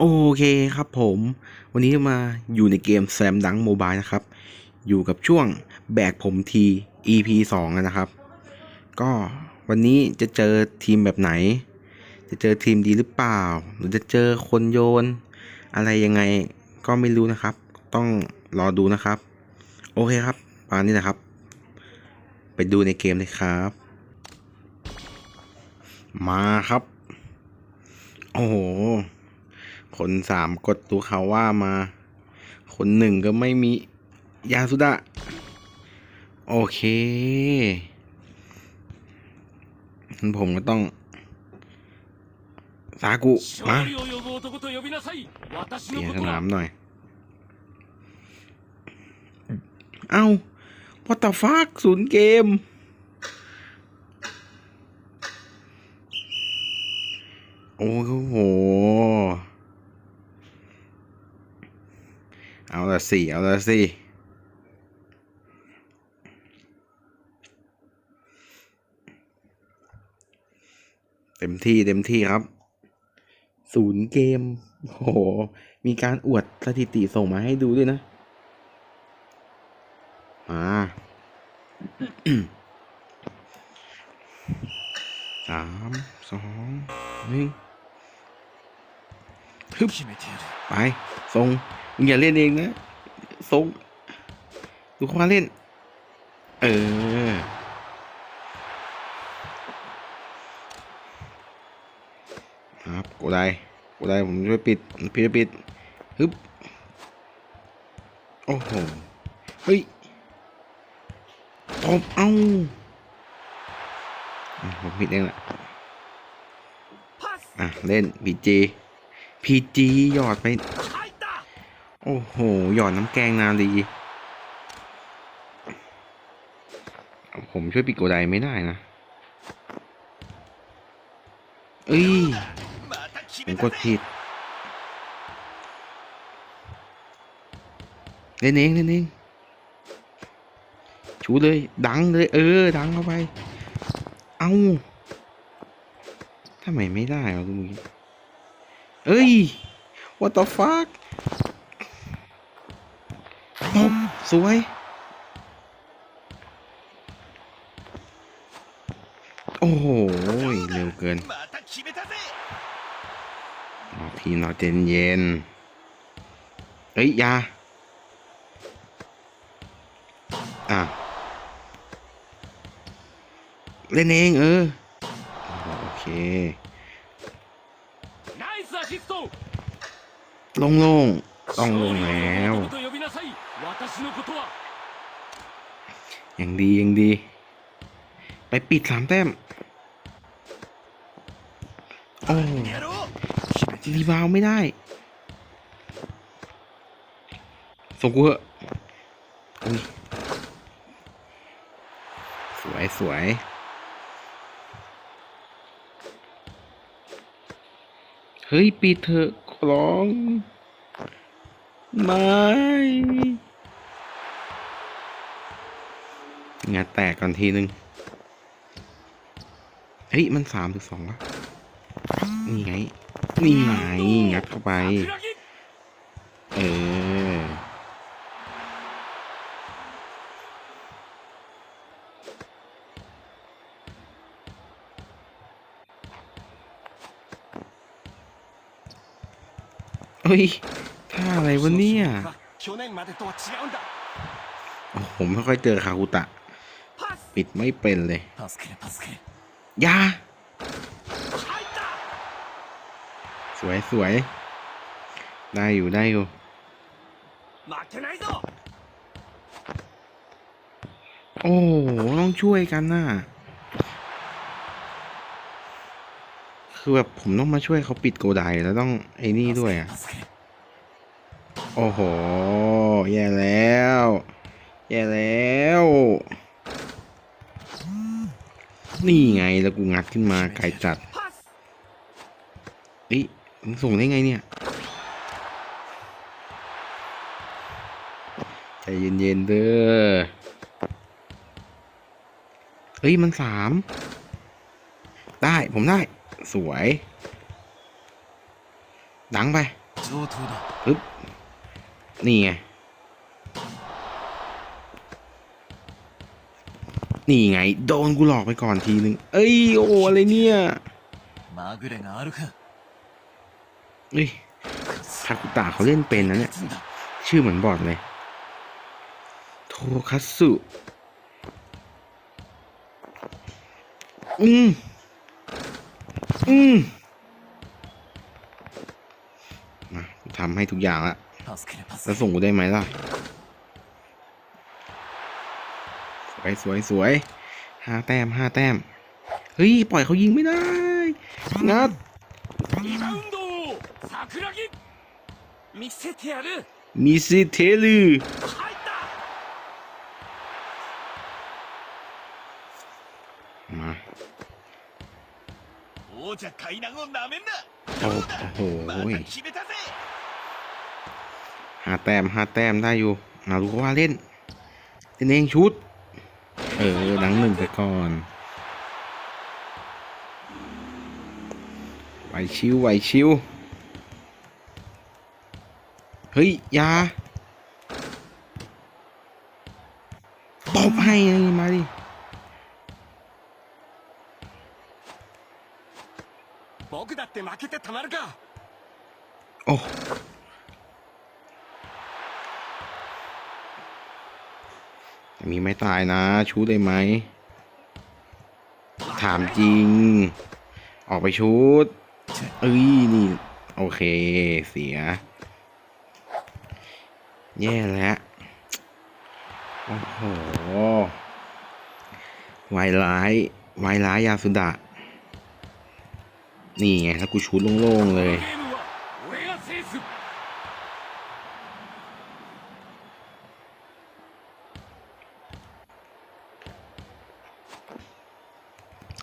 โอเคครับผมวันนี้มาอยู่ในเกมแซมดังโมบายนะครับ อยู่กับช่วงแบกผมที EP 2นะครับ ก็วันนี้จะเจอทีมแบบไหน จะเจอทีมดีหรือเปล่า หรือจะเจอคนโยน อะไรยังไงก็ไม่รู้นะครับ ต้องรอดูนะครับ โอเคครับปานนี้นะครับ ไปดูในเกมเลยครับ มาครับ โอ้โห ผลสามกดตัวเขาว่ามา คนหนึ่งก็ไม่มียาสุดะโอเคผมก็ต้อง สากุ มาเปลี่ยนสนามหน่อย เอาพอตาฟากศูนย์เกม โอ้โห เอาละสี่เอาละสี่เต็มที่เต็มที่ครับศูนย์เกม โห มีการอวดสถิติส่งมาให้ดูด้วยนะ มาสามสองหนึ่งไปส่ง อย่าเล่นเองนะซงดูเขามาเล่น เออ ครับกูได้กูได้ผมช่วยปิดพี่จะปิดฮึบโอ้โห เฮ้ยตบเอ้าผมผิดเองแหละอะ เล่นพีจีพีจียอดไป โอ้โห หยอดน้ำแกงนาดีผมช่วยปิดโกไดไม่ได้นะ เอ้ย ผมกดผิด เล่นเองเล่นเองชูเลย ดังเลย เออ ดังเข้าไป เอาทำไมไม่ได้วะกูเอ้ย what the fuck สวย โอ้โห เร็วเกินทีนอเจนเย็น เฮ้ย ยา อะ เล่นเอง เออ โอเค ลงลงต้องลงแล้ว อย่างดีอย่างดี ไปปิดสามแต้ม โอ้รีบาวไม่ได้ ส่งกูเหอะสวยสวยเฮ้ย ปิดเถอะอร้อง ไม่ งาแตกก่อนทีนึง เฮ้ย มันสามถึงสองวะนี่ไง นี่ไง งัดเข้าไป เออ เฮ้ย ท่าอะไรวะเนี่ย โอผมไม่ค่อยเจอคาคุตะ ปิดไม่เป็นเลยยาสวยสวยได้อยู่ได้อยู่โอ้ต้องช่วยกันนะ่ะคือแบบผมต้องมาช่วยเขาปิดโกดายแล้วต้องไอ้นี่ด้วยอะโอ้โห แย่แล้ว แย่แล้ว นี่ไงแล้วกูงัดขึ้นมาไกลจัดเนี่มึงส่งได้ไงเนี่ยใจเย็นๆเด้อเฮ้ยมันสามได้ผมได้ สวย ดังไปปึ๊บนี่ไง นี่ไง โดนกูหลอกไปก่อนทีนึง เอ้ยโอ้อะไรเนี่ยเฮ้ยทากุตะเขาเล่นเป็นนะเนี่ย ชื่อเหมือนบอดเลย โทคัตสึ อืม อืมมาทำให้ทุกอย่างละแล้วส่งกูได้ไหมล่ะ สวยสวยห้าแต้มห้าแต้ม เฮ้ย ปล่อยเขายิงไม่ได้ นัดมิเซเทลมิเซเทลมาโอ้จะไคนังอนามนนะโอ้โหหาแต้มหาแต้มได้อยู่เาดูว่าเล่นเล่นเองชุด เออดังหนึ่งไปก่อน ไหวชิวไหวชิว เฮ้ย ยาตบให้มาดิโอ้ มีไม่ตายนะ ชูได้ไหม ถามจริง ออกไปชุดเอ้ยนี่ โอเค เสีย แย่แล้ว โอ้โหวายร้ายวายร้ายยาสุดะ นี่ไงถ้ากูชูดโล่งๆเลย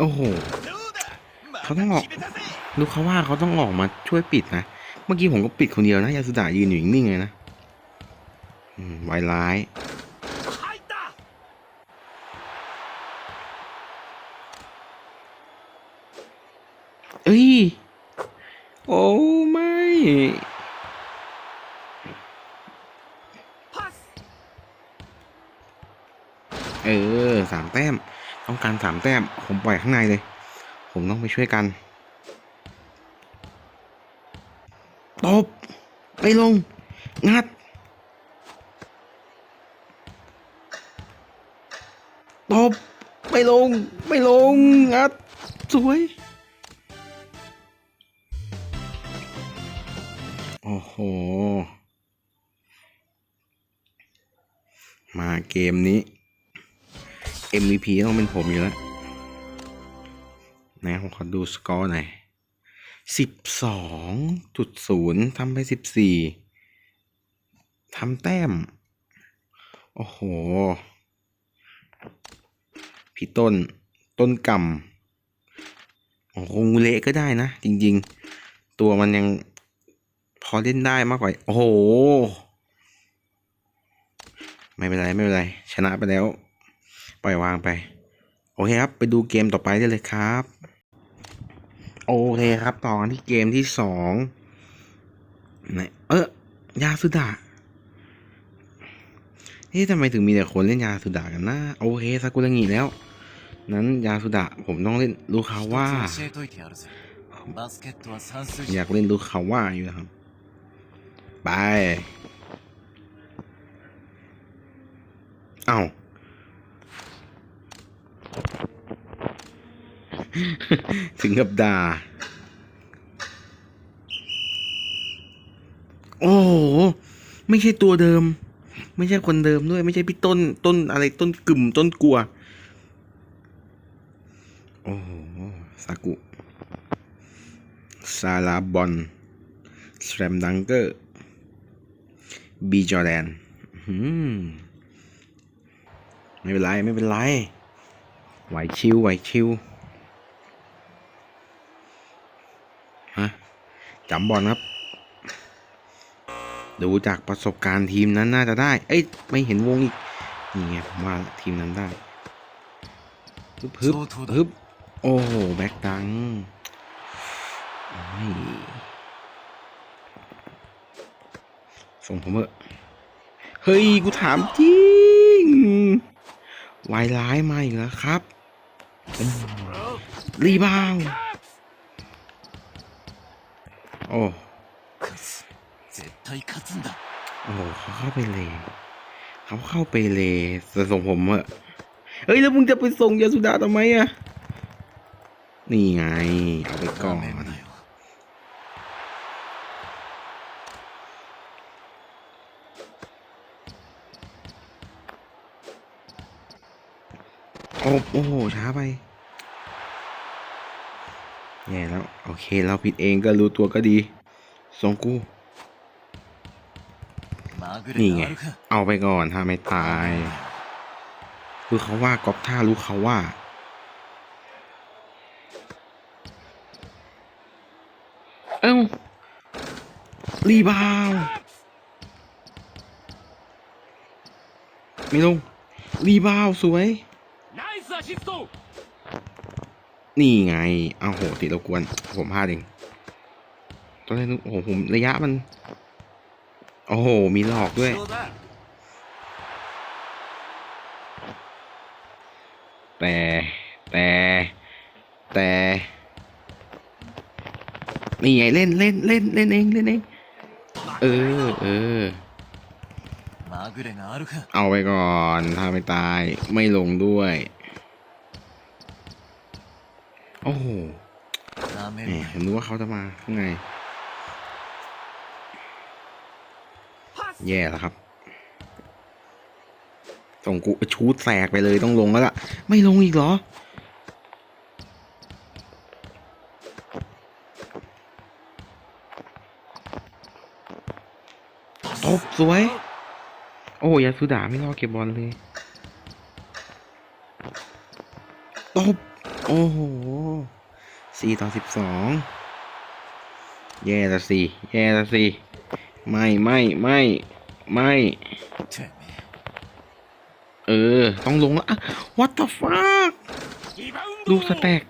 โอ้โหเขาต้องออกรู้เขาว่าเขาต้องออกมาช่วยปิดนะ เมื่อกี้ผมก็ปิดคนเดียวนะยาสุดายืนอยู่นิ่งเลยนะวายร้ายเฮ้ย โอ้ไม่เออสามแต้ม ต้องการสามแต้ม ผมปล่อยข้างในเลย ผมต้องไปช่วยกัน ตบ ไปลง งัด ตบไปลงไปลง งัด สวย โอ้โห มาเกมนี้ MVP ต้องเป็นผมอยู่แล้วนะผมขอดูสกอร์หน่อยสิบสองจุดศูนย์ทำไปสิบสี่ทำแต้ม โอ้โห พี่ต้น ต้นกำโอ้โหงูเละก็ได้นะ จริง ๆ ตัวมันยังพอเล่นได้มากกว่า โอ้โห ไม่เป็นไร ไม่เป็นไร ชนะไปแล้ว ปล่อยวางไป โอเคครับ ไปดูเกมต่อไปได้เลยครับ โอเคครับ ต่อกันที่เกมที่สองไหนเออยาสุดานี่ทำไมถึงมีแต่คนเล่นยาสุดากันนะโอเคซากุระงีแล้ว นั้นยาสุดาผมต้องเล่นลูคาว่า อยากเล่นลูคาว่าอยู่นะครับ ไป เอ้า ถึงกับด่า โอ้โห ไม่ใช่ตัวเดิม ไม่ใช่คนเดิมด้วย ไม่ใช่พี่ต้นต้นอะไรต้นกึ่มต้นกลัว โอ้โหสากุซาลาบอลสแลมดังเกอร์บีจอแดนไม่เป็นไร ไม่เป็นไร ไหวชิวไหวชิว ฮะ จำบอลครับ ดูจากประสบการณ์ทีมนั้นน่าจะได้ เอ้ย ไม่เห็นวงอีก นี่ไงผมว่าทีมนั้นได้ฮึบฮึบฮึบโอ้โห แบ็กดังส่งผมเถอะเฮ้ย กูถามจริง วายร้ายมาอีกแล้วครับ รีบาว ด์โอ้ 勝つ絶対勝つんだ โอ้โหเขาเข้าไปเลย เขาเข้าไปเลยจะส่งผมเถอะเฮ้ย แล้วมึงจะไปส่งยาสุดาทำไมอะนี่ไง เอาไปก่อ ダ น メだよ โอ้โอ้โห ช้าไป แย่แล้วโอเคเราผิดเองก็รู้ตัวก็ดีสองกูนี่ไง เอาไปก่อนถ้าไม่ตาย คือเขาว่าก๊อปท่ารู้เขาว่า เอ้า รีบาว ไม่ลง รีบาว สวย นี่ไงอ้าวโหติดเรากวนผมพลาดเองตอนแรกโอ้โหระยะมัน โอ้โห มีหลอกด้วย แต่แต่แต่นี่ไงเล่นเล่นเล่นเล่นเองเล่นเองเออเออเอาไปก่อนถ้าไม่ตายไม่ลงด้วย โอ้โหเห็นรู้ว่าเขาจะมาข้างในแย่แล้วครับ ส่งกูชูดแตกไปเลยต้องลงแล้วล่ะ ไม่ลงอีกเหรอ ตบสวย โอ้ยาสุดาไม่รอเก็บบอลเลย ตบ โอ้โหสี่ต่อสิบสองแย่ละสี่แย่ละสี่ไม่ไม่ไม่ไม่เออ ต้องลงแล้ว what the fuck ดูสแต็ก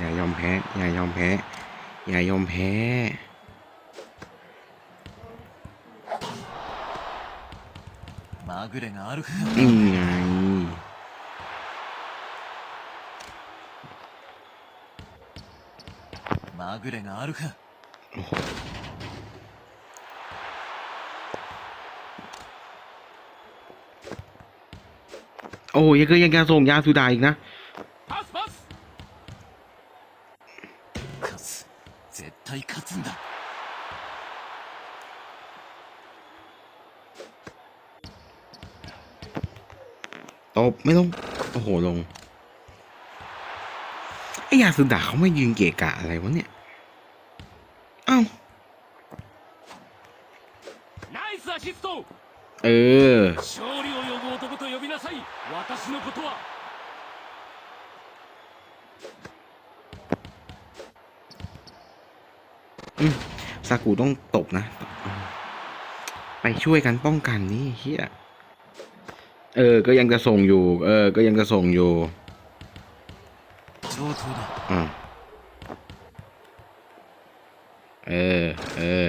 อย่ายอมแพ้ อย่ายอมแพ้ อย่ายอมแพ้ มากุเรงารุนี่ไงมากุเรอารุโอ้ยังก็ยังจะส่งยาสุดาอีกนะ ตบไม่ลงโอ้โหลงไอ้ยาสุดาเขาไม่ยืนเกะกะอะไรวะเนี่ยเอ้าเออซากุต้องตกนะ ไปช่วยกันป้องกันนี่เฮีย เออ ก็ยังจะส่งอยู่ เออ ก็ยังจะส่งอยู่อ่าเออ เออ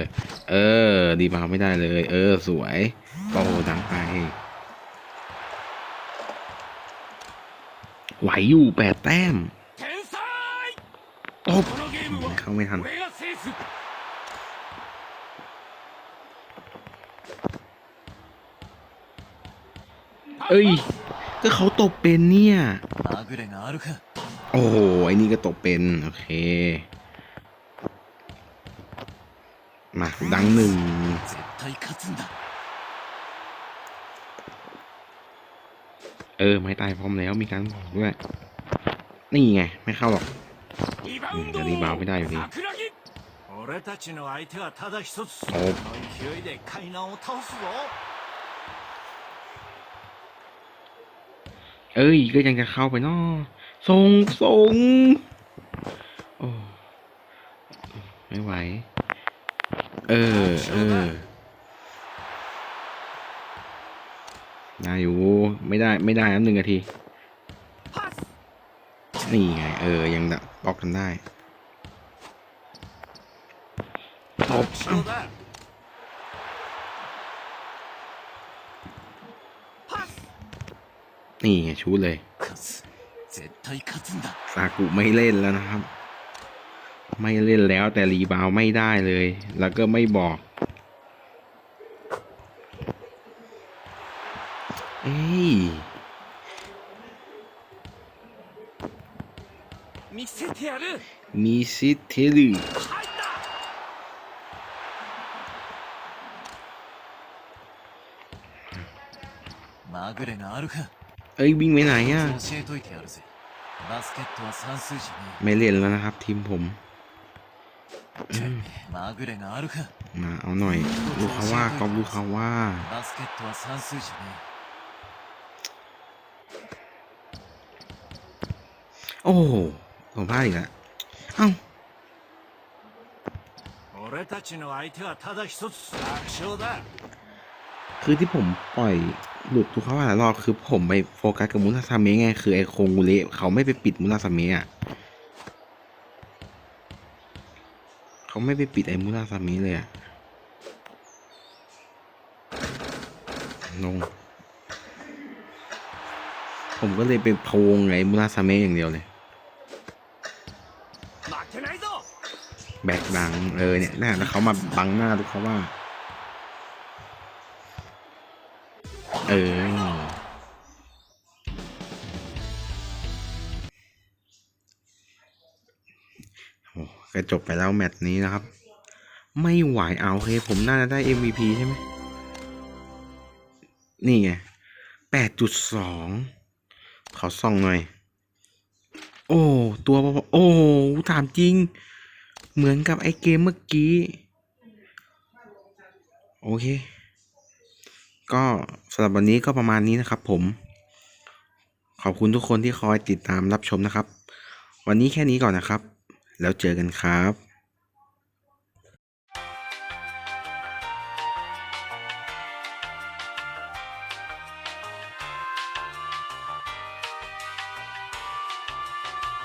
เออ ดีมาไม่ได้เลย เออ สวยโอ้ดังไป ไหวอยู่แปดแต้มตบเข้าไม่ทัน เอ้ย ก็เขาตกเป็นเนี่ย โอ้โหไอ้นี่ก็ตกเป็น โอเค มาดังหนึ่งเออ ไม่ตายพร้อมแล้วมีการบอกด้วย นี่ไง ไม่เข้าหรอกจะรีบาวไม่ได้อยู่ดีโอ้ เอ้ย ก็ยังจะเข้าไปเนาะส่งส่งโอ้ไม่ไหว เออ เออได้อยู่ไม่ได้ไม่ได้นะหนึ่งนาที นี่ไง เออ ยังบล็อกกันได้บ นี่ชูเลยซากุไม่เล่นแล้วนะครับ ไม่เล่นแล้วแต่รีบาวไม่ได้เลย แล้วก็ไม่บอกเอ้ยมิซิเทรุมิซิเทรุมากเรนารุค เอ้ยวิ่งไปไหนอะไม่เล่นแล้วนะครับทีมผมมาเอาหน่อยลูกเขาว่ากอบลูกเขาว่าโอ้ผมพลาดอีกแล้วเอ้าคือที่ผมปล่อย หลุดทุกข้อหารอบคือผมไปโฟกัสกับมุราซาเมะไง คือไอโคงุเลเขาไม่ไปปิดมุราซาเมะอะเขาไม่ไปปิดไอมุราซาเมะเลยอะลงผมก็เลยไปพวงไงมุราซาเมะอย่างเดียวเลยแบกดังเลยเนี่ยนะแล้วเขามาบังหน้าทุกเขาว่า ออโอ้ก็จบไปแล้วแมตช์นี้นะครับ ไม่ไหวเอาเคผมน่าจะได้ MVP ใช่ไหม นี่ไงแปดจุดสองขอส่องหน่อย โอ้ ตัวโอ้ถามจริง เหมือนกับไอเกมเมื่อกี้ โอเค ก็สำหรับวันนี้ก็ประมาณนี้นะครับผม ขอบคุณทุกคนที่คอยติดตามรับชมนะครับ วันนี้แค่นี้ก่อนนะครับ แล้วเจอกันครับ